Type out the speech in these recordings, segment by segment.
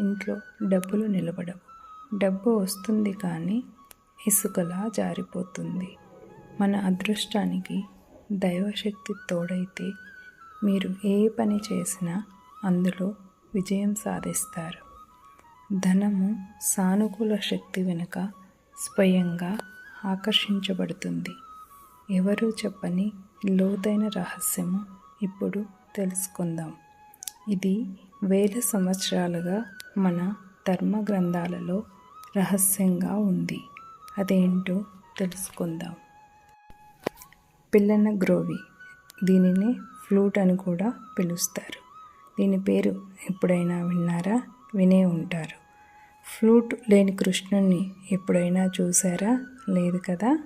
ఇంట్లో డబ్బులు నిలబడవు. డబ్బు వస్తుంది కానీ ఇసుకలా జారిపోతుంది. మన అదృష్టానికి దైవశక్తి తోడైతే మీరు ఏ పని చేసినా అందులో విజయం సాధిస్తారు. ధనము సానుకూల శక్తి వెనుక స్వయంగా ఆకర్షించబడుతుంది. ఎవరూ చెప్పని లోతైన రహస్యము ఇప్పుడు తెలుసుకుందాం. ఇది వేల సంవత్సరాలుగా మన ధర్మ గ్రంథాలలో రహస్యంగా ఉంది. అదేంటో తెలుసుకుందాం. పిల్లన గ్రోవి దీనిని ఫ్లూట్ అని కూడా పిలుస్తారు. దీని పేరు ఎప్పుడైనా విన్నారా? వినే ఉంటారు. ఫ్లూట్ లేని కృష్ణుణ్ణి ఎప్పుడైనా చూసారా లేదు కదా?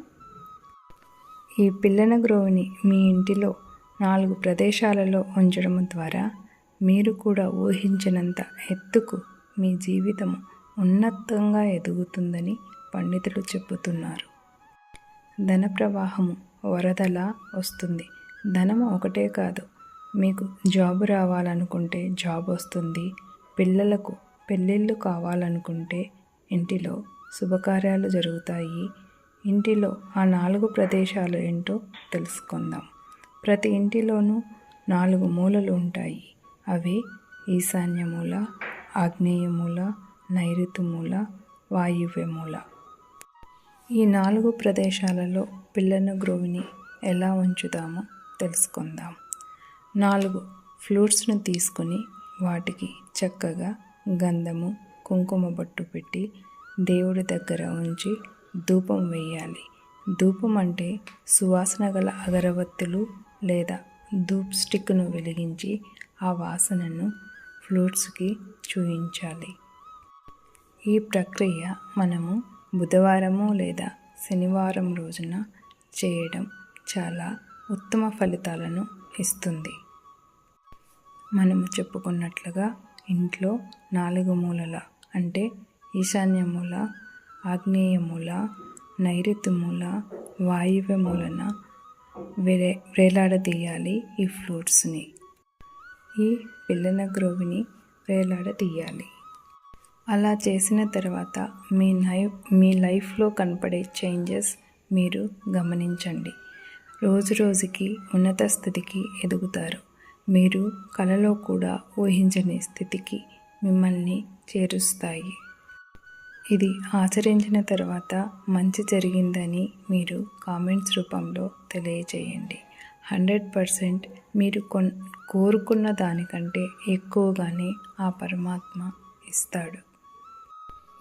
ఈ పిల్లన గ్రోవిని మీ ఇంటిలో నాలుగు ప్రదేశాలలో ఉంచడం ద్వారా మీరు కూడా ఊహించినంత ఎత్తుకు మీ జీవితం ఉన్నతంగా ఎదుగుతుందని పండితులు చెబుతున్నారు. ధన ప్రవాహము వరదలా వస్తుంది. ధనము ఒకటే కాదు మీకు జాబ్ రావాలనుకుంటే జాబ్ వస్తుంది. పిల్లలకు పెళ్ళిళ్ళు కావాలనుకుంటే ఇంటిలో శుభకార్యాలు జరుగుతాయి. ఇంటిలో ఆ నాలుగు ప్రదేశాలు ఏంటో తెలుసుకుందాం. ప్రతి ఇంటిలోనూ నాలుగు మూలలు ఉంటాయి. అవి ఈశాన్య మూల ఆగ్నేయ మూల నైరుతి మూల వాయువ్య మూల ఈ నాలుగు ప్రదేశాలలో పిల్లన గ్రోవిని ఎలా ఉంచుదామో తెలుసుకుందాం. నాలుగు ఫ్లూట్స్ను తీసుకుని వాటికి చక్కగా గంధము కుంకుమ బొట్టు పెట్టి దేవుడి దగ్గర ఉంచి ధూపం వేయాలి. ధూపం అంటే సువాసన గల అగరవత్తులు లేదా ధూప్ స్టిక్ను వెలిగించి ఆ వాసనను ఫ్లూట్స్కి చూయించాలి. ఈ ప్రక్రియ మనము బుధవారము లేదా శనివారం రోజున చేయడం చాలా ఉత్తమ ఫలితాలను ఇస్తుంది. మనము చెప్పుకున్నట్లుగా ఇంట్లో నాలుగు మూలల అంటే ఈశాన్య మూల ఆగ్నేయ మూల నైరుతి మూల వాయువ్య మూలన వేరే వేలాడదీయాలి ఈ ఫ్రూట్స్ని. ఈ పిల్లల గ్రోవిని వేలాడదీయాలి అలా చేసిన తర్వాత మీ నైఫ్ మీ లైఫ్లో కనపడే చేంజెస్ మీరు గమనించండి. రోజు రోజుకి ఉన్నత స్థితికి ఎదుగుతారు. మీరు కలలో కూడా ఊహించని స్థితికి మిమ్మల్ని చేరుస్తాయి. ఇది ఆచరించిన తర్వాత మంచి జరిగిందని మీరు కామెంట్స్ రూపంలో తెలియజేయండి. హండ్రెడ్ పర్సెంట్ మీరు కొన్ కోరుకున్న దానికంటే ఎక్కువగానే ఆ పరమాత్మ ఇస్తాడు.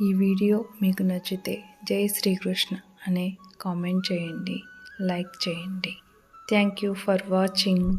ఈ వీడియో మీకు నచ్చితే జై శ్రీకృష్ణ అనే కామెంట్ చేయండి లైక్ చేయండి. Thank you for watching.